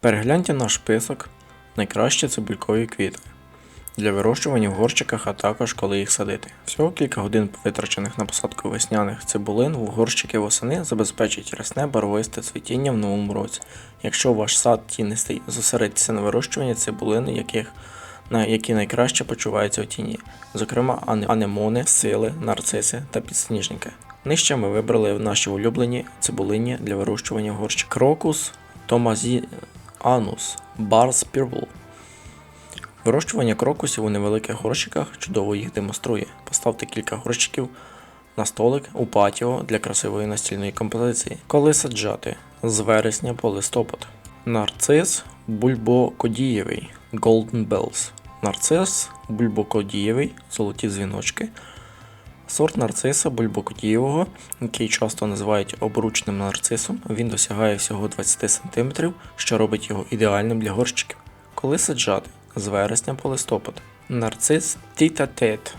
Перегляньте наш список найкращі цибулькові квіти для вирощування в горщиках, а також коли їх садити. Всього кілька годин витрачених на посадку весняних цибулин в горщики восени забезпечить рясне барвисте цвітіння в новому році. Якщо ваш сад тінистий, зосередьтеся на вирощуванні цибулин, яких на які найкраще почуваються у тіні, зокрема анемони, сили, нарциси та підсніжники. Нижче ми вибрали наші улюблені цибулині для вирощування горщик. Крокус, Томазіанус, Барс Purple. Вирощування крокусів у невеликих горщиках чудово їх демонструє. Поставте кілька горщиків на столик у патіо для красивої настільної композиції. Коли саджати з вересня по листопад. Нарцис бульбокодієвий Golden Bells. Нарцис бульбокодієвий золоті дзвіночки. Сорт нарциса бульбокодієвого, який часто називають обручним нарцисом, він досягає всього 20 см, що робить його ідеальним для горщиків. Коли саджати? З вересня по листопад. Нарцис Тіта Тет.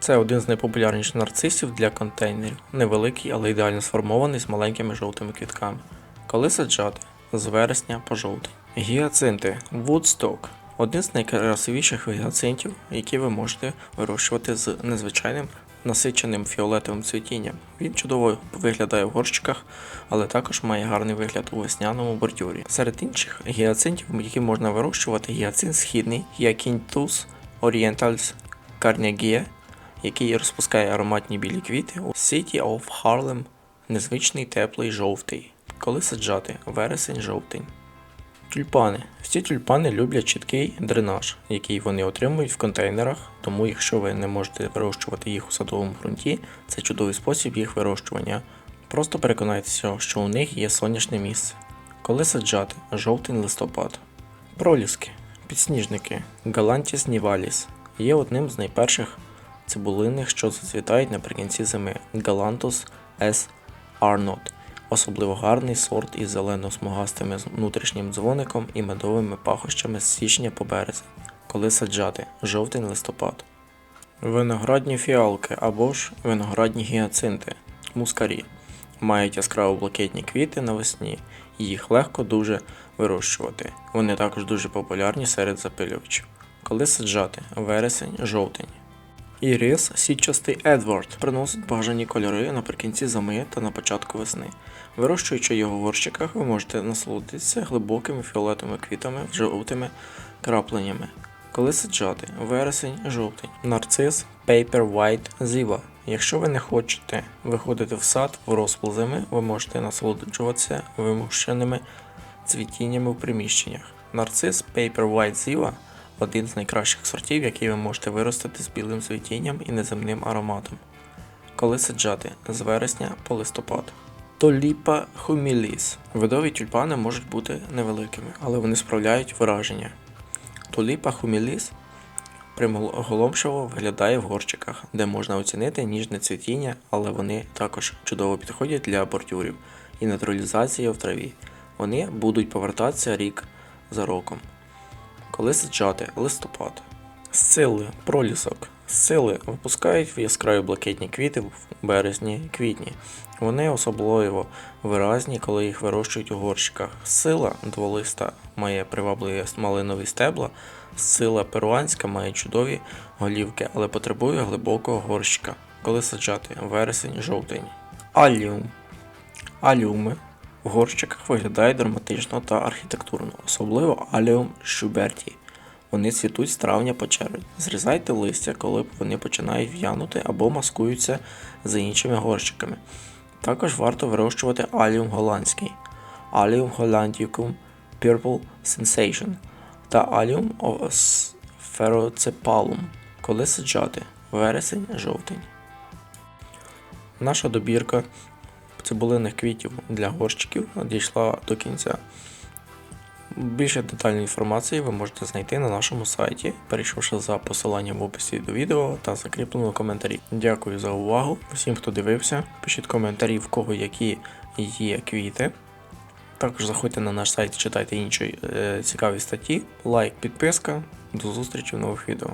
Це один з найпопулярніших нарцисів для контейнерів. Невеликий, але ідеально сформований з маленькими жовтими квітками. Коли саджати? З вересня по жовтень. Гіацинти Woodstock. Один з найкрасивіших гіацинтів, які ви можете вирощувати з незвичайним насиченим фіолетовим цвітінням. Він чудово виглядає в горщиках, але також має гарний вигляд у весняному бордюрі. Серед інших гіацинтів, які можна вирощувати, гіацинт східний, Hyacinthus orientals carnegie, який розпускає ароматні білі квіти. у City of Harlem незвичний теплий жовтий. Коли саджати? Вересень-жовтень. Тюльпани. Всі тюльпани люблять чіткий дренаж, який вони отримують в контейнерах, тому якщо ви не можете вирощувати їх у садовому ґрунті, це чудовий спосіб їх вирощування. Просто переконайтеся, що у них є сонячне місце. Коли саджати? Жовтень листопад. Проліски. Підсніжники. Галантіс ніваліс є одним з найперших цибулинних, що зацвітають наприкінці зими. Галантус S. Arnott. Особливо гарний сорт із зелено-смугастими внутрішнім дзвоником і медовими пахощами з січня по березень. Коли саджати? Жовтень-листопад. Виноградні фіалки або ж виноградні гіацинти. Мускарі. Мають яскраво блакитні квіти навесні, і їх легко дуже вирощувати. Вони також дуже популярні серед запилювачів. Коли саджати? Вересень, жовтень. Ірис сітчастий Едвард приносить бажані кольори наприкінці зими та на початку весни. Вирощуючи його в горщиках, ви можете насолодитися глибокими фіолетовими квітами з жовтими крапленнями. Коли саджати? Вересень, жовтень. Нарцис Paper White Ziva. Якщо ви не хочете виходити в сад в розпал зими, ви можете насолоджуватися вимушеними цвітіннями в приміщеннях. Нарцис Paper White Ziva один з найкращих сортів, який ви можете виростити з білим цвітінням і неземним ароматом. Коли саджати? З вересня по листопад. Толіпа хуміліс. Видові тюльпани можуть бути невеликими, але вони справляють враження. Туліпа хуміліс приголомшиво виглядає в горщиках, де можна оцінити ніжне цвітіння, але вони також чудово підходять для бордюрів і натуралізації в траві. Вони будуть повертатися рік за роком. Коли саджати? Листопад. Сцили, пролісок. Сцили випускають в яскраві блакитні квіти в березні-квітні. Вони особливо виразні, коли їх вирощують у горщиках. Сила дволиста має привабливі малинові стебла. Сила перуанська має чудові голівки, але потребує глибокого горщика. Коли саджати? Вересень, жовтень. Аліум. Аліуми в горщиках виглядають драматично та архітектурно, особливо аліум шуберті. Вони цвітуть з травня по червень. Зрізайте листя, коли вони починають в'янути або маскуються за іншими горщиками. Також варто вирощувати аліум голландський, аліум голландікум Purple Sensation та аліум фероцепалум. Коли саджати? Вересень, жовтень. Наша добірка цибулиних квітів для горщиків дійшла до кінця. Більше детальної інформації ви можете знайти на нашому сайті, перейшовши за посиланням в описі до відео та закріпленому коментарі. Дякую за увагу всім, хто дивився. Пишіть коментарі, в кого які є квіти. Також заходьте на наш сайт, читайте інші е, цікаві статті. Лайк, підписка. До зустрічі в нових відео.